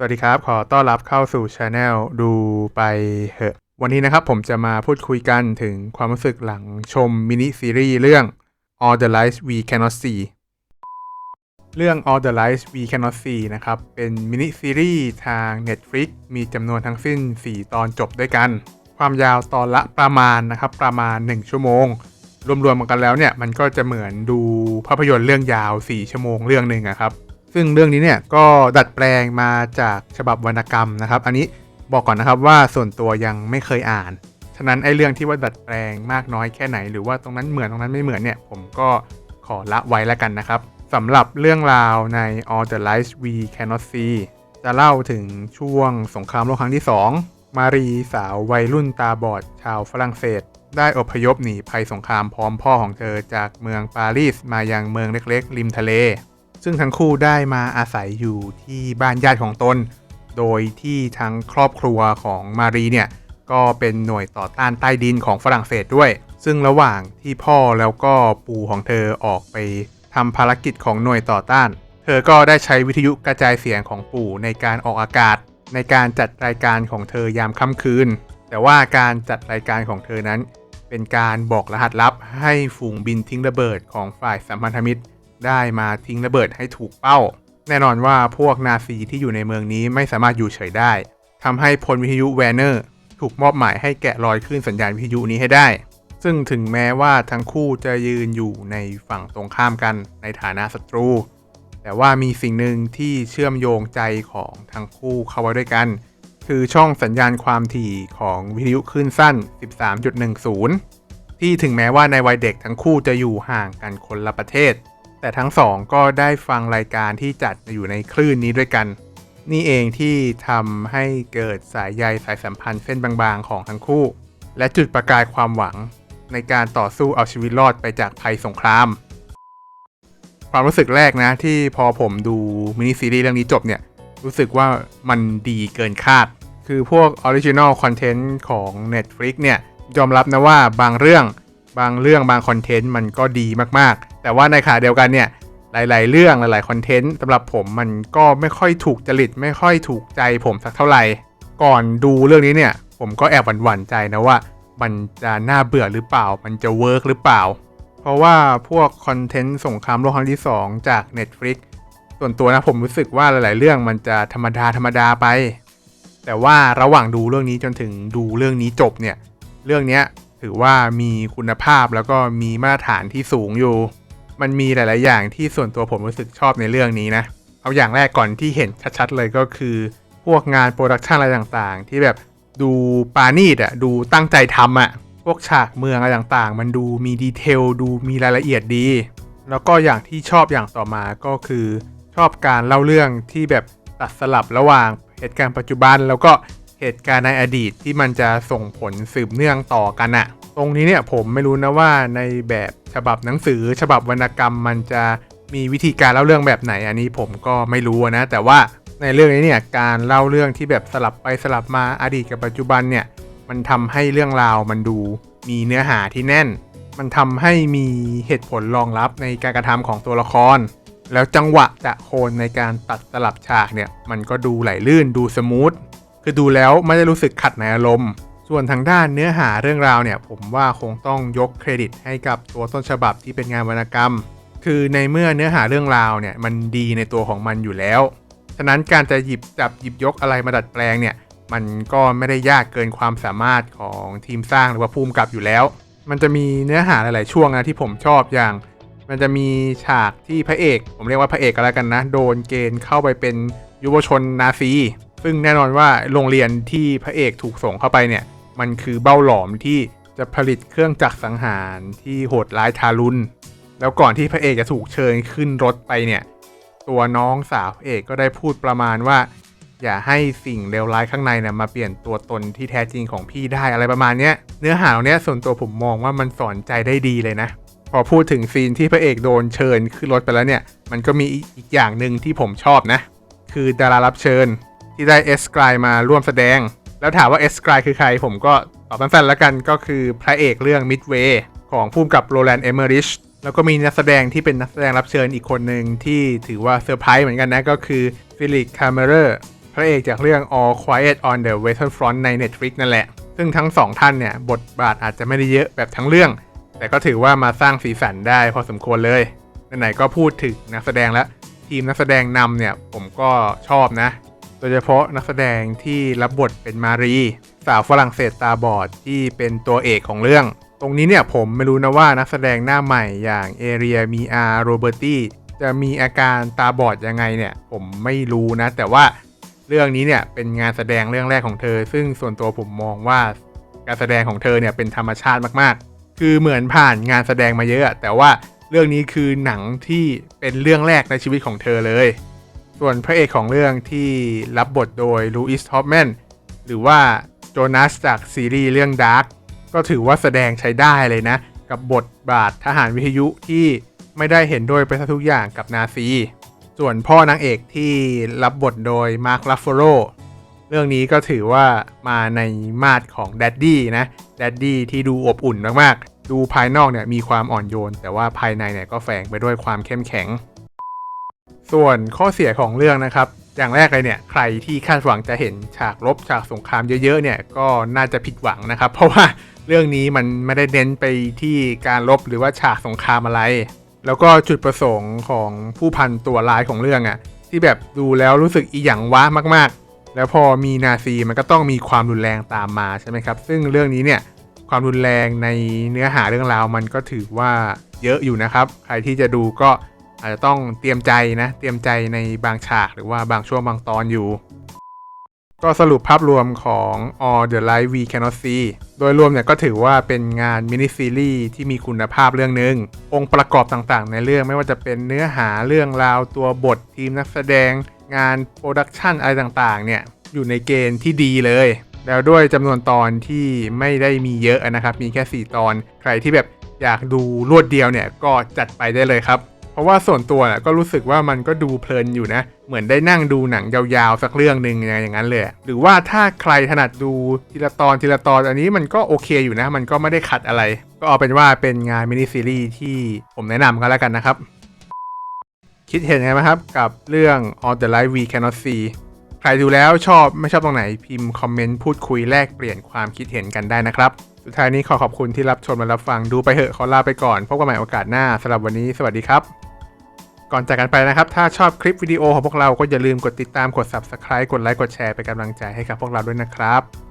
สวัสดีครับ ขอต้อนรับเข้าสู่ช anel ดูไปเหอะ วันนี้นะครับผมจะมาพูดคุยกันถึงความรู้สึกหลังชมมินิซีรีส์เรื่อง All the Lights We Cannot See เรื่อง All the Lights We Cannot See นะครับ เป็นมินิซีรีส์ทาง Netflix มีจำนวนทั้งสิ้น 4 ตอนจบด้วยกัน ความยาวตอนละประมาณนะครับ ประมาณ 1 ชั่วโมง รวมๆกันแล้วเนี่ย มันก็จะเหมือนดูภาพยนตร์เรื่องยาว 4 ชั่วโมงเรื่องหนึ่งอะครับ ซึ่งเรื่องนี้เนี่ยก็ดัดแปลงมาจากฉบับวรรณกรรมนะครับ อันนี้บอกก่อนนะครับว่าส่วนตัวยังไม่เคยอ่าน ฉะนั้นไอ้เรื่องที่ว่าดัดแปลงมากน้อยแค่ไหน หรือว่าตรงนั้นเหมือนตรงนั้นไม่เหมือนเนี่ย ผมก็ขอละไว้แล้วกันนะครับสำหรับเรื่องราวใน All the Lights We Cannot See จะเล่าถึงช่วงสงครามโลกครั้งที่ 2 มารีสาววัยรุ่นตาบอดชาวฝรั่งเศส ได้อพยพหนีภัยสงครามพร้อมพ่อของเธอจากเมืองปารีสมายังเมืองเล็กๆ ริมทะเล ซึ่งทั้งคู่ได้มาอาศัยอยู่ที่บ้านญาติของตน โดยที่ทั้งครอบครัวของมารีเนี่ยก็เป็นหน่วยต่อต้านใต้ดินของฝรั่งเศสด้วย ซึ่งระหว่างที่พ่อแล้วก็ปู่ของเธอออกไปทำภารกิจของหน่วยต่อต้าน เธอก็ได้ใช้วิทยุกระจายเสียงของปู่ในการออกอากาศ ในการจัดรายการของเธอยามค่ำคืน แต่ว่าการจัดรายการของเธอนั้น เป็นการบอกรหัสลับให้ฝูงบินทิ้งระเบิดของฝ่ายสัมพันธมิตร ได้มาทิ้งระเบิดให้ถูกเป้า แน่นอนว่าพวกนาซีที่อยู่ในเมืองนี้ไม่สามารถอยู่เฉยได้ทำให้พลวิทยุแวนเนอร์ถูกมอบหมายให้แกะรอยคลื่นสัญญาณวิทยุนี้ให้ได้ ซึ่งถึงแม้ว่าทั้งคู่จะยืนอยู่ในฝั่งตรงข้ามกันในฐานะศัตรู แต่ว่ามีสิ่งหนึ่งที่เชื่อมโยงใจของทั้งคู่เข้าไว้ด้วยกัน คือช่องสัญญาณความถี่ของวิทยุคลื่นสั้น 13.10ที่ถึงแม้ว่าในวัยเด็กทั้งคู่จะอยู่ห่างกันคนละประเทศ แต่ทั้งสองก็ได้ฟังรายการที่จัดอยู่ในคลื่นนี้ด้วยกัน นี่เองที่ทำให้เกิดสายใยสายสัมพันธ์เส้นบางๆของทั้งคู่ และจุดประกายความหวังในการต่อสู้เอาชีวิตรอดไปจากภัยสงคราม ความรู้สึกแรกนะที่พอผมดูมินิซีรีส์เรื่องนี้จบเนี่ย รู้สึกว่ามันดีเกินคาด คือพวกออริจินอลคอนเทนต์ของ Netflix เนี่ยยอมรับนะว่าบางเรื่องบางเรื่องบางคอนเทนต์มันก็ดีมากๆ แต่ว่าในขณะเดียวกันเนี่ยหลาย ๆ เรื่องหลายๆคอนเทนต์สำหรับผมมันก็ไม่ค่อยถูกจริตไม่ค่อยถูกใจผมสักเท่าไหร่ ก่อนดูเรื่องนี้เนี่ย ผมก็แอบหวั่นๆใจนะว่า มันจะน่าเบื่อหรือเปล่า มันจะเวิร์กหรือเปล่า เพราะว่าพวกคอนเทนต์สงครามโลกครั้งที่ 2 จาก Netflix ส่วนตัวนะผมรู้สึกว่าหลาย ๆ เรื่องมันจะธรรมดาธรรมดาไป แต่ว่าระหว่างดูเรื่องนี้จนถึงดูเรื่องนี้จบเนี่ย เรื่องนี้ถือว่ามีคุณภาพแล้วก็มีมาตรฐานที่สูงอยู่ มันมีหลาย ๆ อย่างที่ส่วนตัวผมรู้สึกชอบในเรื่องนี้นะ เอาอย่างแรกก่อนที่เห็นชัด ๆ เลยก็คือ พวกงานโปรดักชันอะไรต่างๆ ที่แบบดูปานีดอะดูตั้งใจทำอะพวกฉากเมืองอะไรต่างๆ มันดูมีดีเทลดูมีรายละเอียดดี แล้วก็อย่างที่ชอบอย่างต่อมาก็คือ ชอบการเล่าเรื่องที่แบบตัดสลับระหว่างเหตุการณ์ปัจจุบันแล้วก็เหตุการณ์ในอดีตที่มันจะส่งผลสืบเนื่องต่อกันอะ ตรงนี้เนี่ยผมไม่รู้นะว่าในแบบฉบับหนังสือ ฉบับวรรณกรรมมันจะมีวิธีการเล่าเรื่องแบบไหน อันนี้ผมก็ไม่รู้นะ แต่ว่าในเรื่องนี้เนี่ยการเล่าเรื่องที่แบบสลับไปสลับมาอดีตกับปัจจุบันเนี่ยมันทำให้เรื่องราวมันดูมีเนื้อหาที่แน่น มันทำให้มีเหตุผลรองรับในการกระทำของตัวละคร แล้วจังหวะจะโคนในการตัดสลับฉากเนี่ยมันก็ดูไหลลื่นดูสมูทคือดูแล้วไม่ได้รู้สึกขัดในอารมณ์ ส่วนทางด้านเนื้อหาเรื่องราวเนี่ยผมว่าคงต้องยกเครดิตให้กับตัวต้นฉบับที่เป็นงานวรรณกรรม คือในเมื่อเนื้อหาเรื่องราวเนี่ยมันดีในตัวของมันอยู่แล้ว ฉะนั้นการจะหยิบจับหยิบยกอะไรมาดัดแปลงเนี่ยมันก็ไม่ได้ยากเกินความสามารถของทีมสร้างหรือว่าภูมิกับอยู่แล้ว มันจะมีเนื้อหาหลาย ๆ ช่วงนะที่ผมชอบอย่าง มันจะมีฉากที่พระเอก ผมเรียกว่าพระเอกก็แล้วกันนะ โดนเกณฑ์เข้าไปเป็นยุวชนนาซี ซึ่งแน่นอนว่าโรงเรียนที่พระเอกถูกส่งเข้าไปเนี่ย มันคือเบ้าหลอมที่จะผลิตเครื่องจักรสังหารที่โหดร้ายทารุณ แล้วก่อนที่พระเอกจะถูกเชิญขึ้นรถไปเนี่ย ตัวน้องสาวพระเอกก็ได้พูดประมาณว่า อย่าให้สิ่งเลวร้ายข้างในเนี่ยมาเปลี่ยนตัวตนที่แท้จริงของพี่ได้อะไรประมาณเนี้ย เนื้อหาเนี้ยส่วนตัวผมมองว่ามันสอนใจได้ดีเลยนะ พอพูดถึงซีนที่พระเอกโดนเชิญขึ้นรถไปแล้วเนี่ย มันก็มีอีกอย่างหนึ่งที่ผมชอบนะ คือดารารับเชิญที่ได้เอสกรายมาร่วมแสดง แล้วถามว่าเอสกรายคือใคร ผมก็ตอบสั้นๆแล้วกันก็คือพระเอกเรื่อง Midway ของผู้กำกับโรแลนด์เอเมอริชแล้วก็มีนักแสดงที่เป็นนักแสดงรับเชิญอีกคนหนึ่งที่ถือว่าเซอร์ไพรส์เหมือนกันนะก็คือฟิลิปคาเมเรอร์ผระเอกจากเรื่อง All Quiet on the Western Front ใน Netflix นั่นแหละ ซึ่งทั้งสองท่านเนี่ย บทบาทอาจจะไม่ได้เยอะแบบทั้งเรื่อง แต่ก็ถือว่ามาสร้างสีสันได้พอสมควรเลยไหนๆก็พูดถึงนักแสดงแล้ว ทีมนักแสดงนำเนี่ยผมก็ชอบนะ โดยเฉพาะนักแสดงที่รับบทเป็นมารี สาวฝรั่งเศสตาบอดที่เป็นตัวเอกของเรื่อง ตรงนี้เนี่ยผมไม่รู้นะว่านักแสดงหน้าใหม่อย่างเอเรียมีอาโรเบอร์ตี้จะมีอาการตาบอดยังไงเนี่ย ผมไม่รู้นะ แต่ว่าเรื่องนี้เนี่ยเป็นงานแสดงเรื่องแรกของเธอ ซึ่งส่วนตัวผมมองว่าการแสดงของเธอเนี่ยเป็นธรรมชาติมากๆ คือเหมือนผ่านงานแสดงมาเยอะ แต่ว่าเรื่องนี้คือหนังที่เป็นเรื่องแรกในชีวิตของเธอเลย ส่วนพระเอกของเรื่องที่รับบทโดยลูอิสท็อปแมนหรือว่าโจนัสจากซีรีส์เรื่อง Dark ก็ถือว่าแสดงใช้ได้เลยนะ กับบทบาททหารวิทยุที่ไม่ได้เห็นด้วยไปซะทุกอย่างกับนาซี ส่วนพ่อนางเอกที่รับบทโดยมาร์คลาฟโรเรื่องนี้ก็ถือว่ามาในมาดของแดดดี้นะแดดดี้ที่ดูอบอุ่นมากๆ ดูภายนอกเนี่ยมีความอ่อนโยน แต่ว่าภายในเนี่ยก็แฝงไปด้วยความเข้มแข็ง ส่วนข้อเสียของเรื่องนะครับ อย่างแรกเลยเนี่ยใครที่คาดหวังจะเห็นฉากรบฉากสงครามเยอะๆเนี่ยก็น่าจะผิดหวังนะครับ เพราะว่าเรื่องนี้มันไม่ได้เน้นไปที่การรบหรือว่าฉากสงครามอะไร แล้วก็จุดประสงค์ของผู้พันตัวร้ายของเรื่องอะที่แบบดูแล้วรู้สึกอีหยังวะมาก ๆ แล้วพอมีนาซีมันก็ต้องมีความรุนแรงตามมาใช่ไหมครับ ซึ่งเรื่องนี้เนี่ยความรุนแรงในเนื้อหาเรื่องราวมันก็ถือว่าเยอะอยู่นะครับ ใครที่จะดูก็ อาจจะต้องเตรียมใจนะ เตรียมใจในบางฉากหรือว่าบางช่วงบางตอนอยู่ ก็สรุปภาพรวมของ All the Light We Cannot See โดยรวมเนี่ยก็ถือว่าเป็นงานมินิซีรีส์ที่มีคุณภาพเรื่องหนึ่งองค์ประกอบต่างๆ ในเรื่องไม่ว่าจะเป็นเนื้อหาเรื่องราวตัวบททีมนักแสดง งานโปรดักชันอะไรต่างๆ เนี่ยอยู่ในเกณฑ์ที่ดีเลย แล้วด้วยจำนวนตอนที่ไม่ได้มีเยอะนะครับ มีแค่ 4 ตอน ใครที่แบบอยากดูรวดเดียวเนี่ยก็จัดไปได้เลยครับ ราะว่าส่วนตัวนะก็รู้สึกว่ามันก็ดูเพลินอยู่นะ เหมือนได้นั่งดูหนังยาวๆ สักเรื่องหนึ่งอย่างนั้นเลย หรือว่าถ้าใครถนัดดูทีละตอนทีละตอนอันนี้มันก็โอเคอยู่นะ มันก็ไม่ได้ขัดอะไร ก็เอาเป็นว่าเป็นงานมินิซีรีส์ที่ผมแนะนำกันแล้วกันนะครับ คิดเห็นไงไหมครับกับเรื่อง All the Light We Cannot See ใครดูแล้วชอบไม่ชอบตรงไหนพิมพ์คอมเมนต์พูดคุยแลกเปลี่ยนความคิดเห็นกันได้นะครับสุดท้ายนี้ขอขอบคุณที่รับชมและรับฟังดูไปเหอะขอลาไปก่อน พบกันใหม่โอกาสหน้าสำหรับวันนี้สวัสดีครับ ก่อนจากกันไปนะครับ ถ้าชอบคลิปวิดีโอของพวกเราก็อย่าลืมกดติดตามกด subscribe กดไลค์กดแชร์เป็นกำลังใจให้กับพวกเราด้วยนะครับ